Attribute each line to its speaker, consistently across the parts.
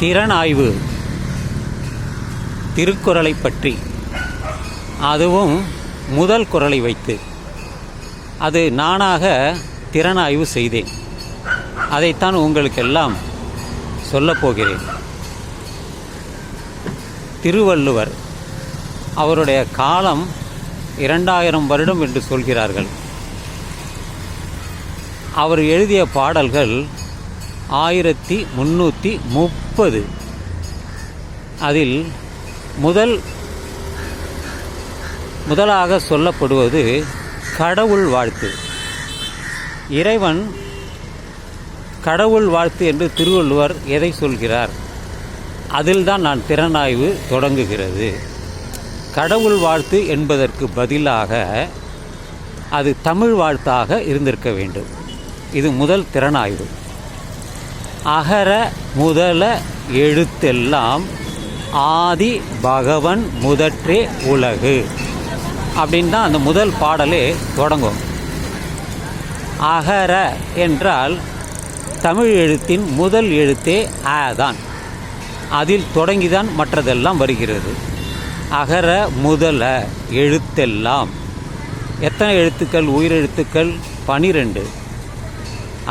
Speaker 1: திறனாய்வு திருக்குறளை பற்றி அதுவும் முதல் குரலை வைத்து அது நானாக திறனாய்வு செய்தேன் அதைத்தான் உங்களுக்கெல்லாம் சொல்லப்போகிறேன் திருவள்ளுவர் அவருடைய காலம் இரண்டாயிரம் வருடம் என்று சொல்கிறார்கள் அவர் எழுதிய பாடல்கள் ஆயிரத்தி முந்நூற்றி முப்பது அதில் முதல் முதலாக சொல்லப்படுவது கடவுள் வாழ்த்து இறைவன் கடவுள் வாழ்த்து என்று திருவள்ளுவர் எதை சொல்கிறார் அதில்தான் நான் திறனாய்வு தொடங்குகிறது கடவுள் வாழ்த்து என்பதற்கு பதிலாக அது தமிழ் வாழ்த்தாக இருந்திருக்க வேண்டும் இது முதல் திறனாய்வு அகர முதல எழுத்தெல்லாம் ஆதி பகவன் முதற்றே உலகு அப்படின்னு தான் அந்த முதல் பாடலே தொடங்கும் அகர என்றால் தமிழ் எழுத்தின் முதல் எழுத்தே ஆ தான் அதில் தொடங்கிதான் மற்றதெல்லாம் வருகிறது அகர முதல எழுத்தெல்லாம் எத்தனை எழுத்துக்கள் உயிரெழுத்துக்கள் பனிரெண்டு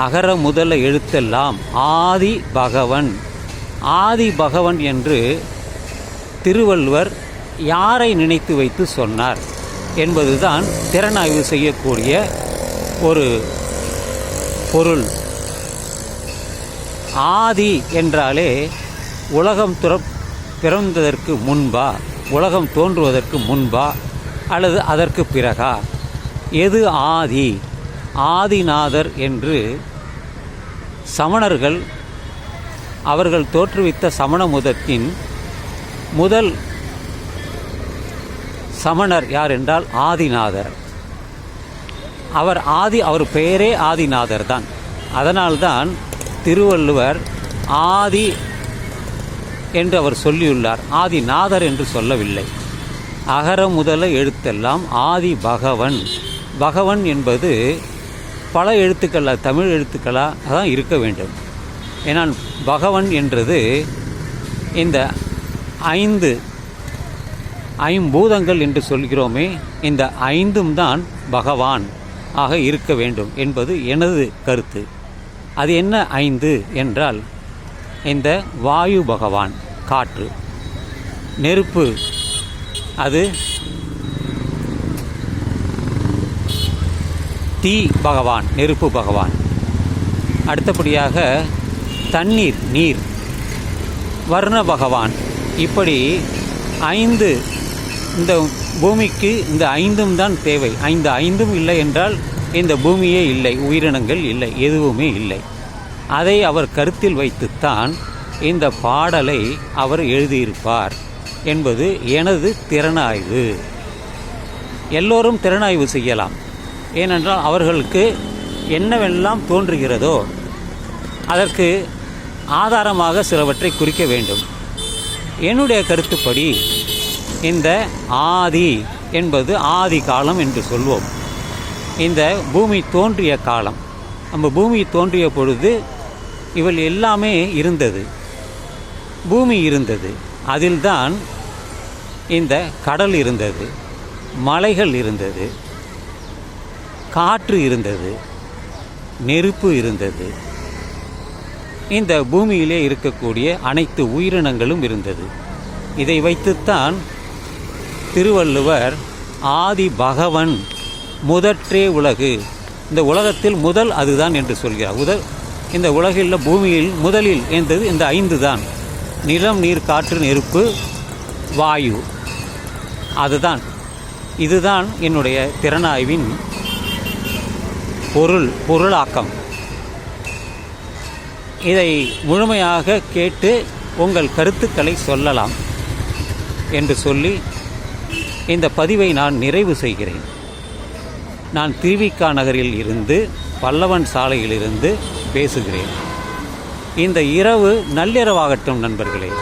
Speaker 1: அகர முதல எழுத்தெல்லாம் ஆதி பகவன் ஆதி பகவன் என்று திருவள்ளுவர் யாரை நினைத்து வைத்து சொன்னார் என்பதுதான் திறனாய்வு செய்யக்கூடிய ஒரு பொருள் ஆதி என்றாலே உலகம் துற பிறந்ததற்கு முன்பா உலகம் தோன்றுவதற்கு முன்பா அல்லது அதற்கு பிறகா எது ஆதி ஆதிநாதர் என்று சமணர்கள் அவர்கள் தோற்றுவித்த சமண முதத்தின் முதல் சமணர் யார் என்றால் ஆதிநாதர் அவர் ஆதி அவர் பெயரே ஆதிநாதர் தான் அதனால்தான் திருவள்ளுவர் ஆதி என்று அவர் சொல்லியுள்ளார் ஆதிநாதர் என்று சொல்லவில்லை அகர முதல எழுத்தெல்லாம் ஆதி பகவன் பகவன் என்பது பல எழுத்துக்களாக தமிழ் எழுத்துக்களாக தான் இருக்க வேண்டும் ஏன்னால் பகவன் என்றது இந்த ஐந்து ஐம்பூதங்கள் என்று சொல்கிறோமே இந்த ஐந்தும் தான் பகவான் ஆக இருக்க வேண்டும் என்பது எனது கருத்து அது என்ன ஐந்து என்றால் இந்த வாயு பகவான் காற்று நெருப்பு அது தீ பகவான் நெருப்பு பகவான் அடுத்தபடியாக தண்ணீர் நீர் வர்ண பகவான் இப்படி ஐந்து இந்த பூமிக்கு இந்த ஐந்தும் தான் தேவை ஐந்து ஐந்தும் இல்லை என்றால் இந்த பூமியே இல்லை உயிரினங்கள் இல்லை எதுவுமே இல்லை அதை அவர் கருத்தில் வைத்துத்தான் இந்த பாடலை அவர் எழுதியிருப்பார் என்பது எனது திறனாய்வு எல்லோரும் திறனாய்வு செய்யலாம் ஏனென்றால் அவர்களுக்கு என்னவெல்லாம் தோன்றுகிறதோ அதற்கு ஆதாரமாக சிலவற்றை குறிக்க வேண்டும் என்னுடைய கருத்துப்படி இந்த ஆதி என்பது ஆதி காலம் என்று சொல்வோம் இந்த பூமி தோன்றிய காலம் நம்ம பூமி தோன்றிய பொழுது இவள் எல்லாமே இருந்தது பூமி இருந்தது அதில்தான் இந்த கடல் இருந்தது மலைகள் இருந்தது காற்று இருந்தது நெருப்பு இருந்தது இந்த பூமியிலே இருக்கக்கூடிய அனைத்து உயிரினங்களும் இருந்தது இதை வைத்துத்தான் திருவள்ளுவர் ஆதி பகவன் முதற்றே உலகு இந்த உலகத்தில் முதல் அதுதான் என்று சொல்கிறார் உதல் இந்த உலகில் பூமியில் முதலில் என்றது இந்த ஐந்து தான் நிலம் நீர் காற்று நெருப்பு வாயு அதுதான் இதுதான் என்னுடைய திறனாய்வின் பொருள் பொருளாக்கம் இதை முழுமையாக கேட்டு உங்கள் கருத்துக்களை சொல்லலாம் என்று சொல்லி இந்த பதிவை நான் நிறைவு செய்கிறேன் நான் திருவிக்கா நகரில் இருந்து பல்லவன் சாலையிலிருந்து பேசுகிறேன் இந்த இரவு நள்ளிரவாகட்டும் நண்பர்களே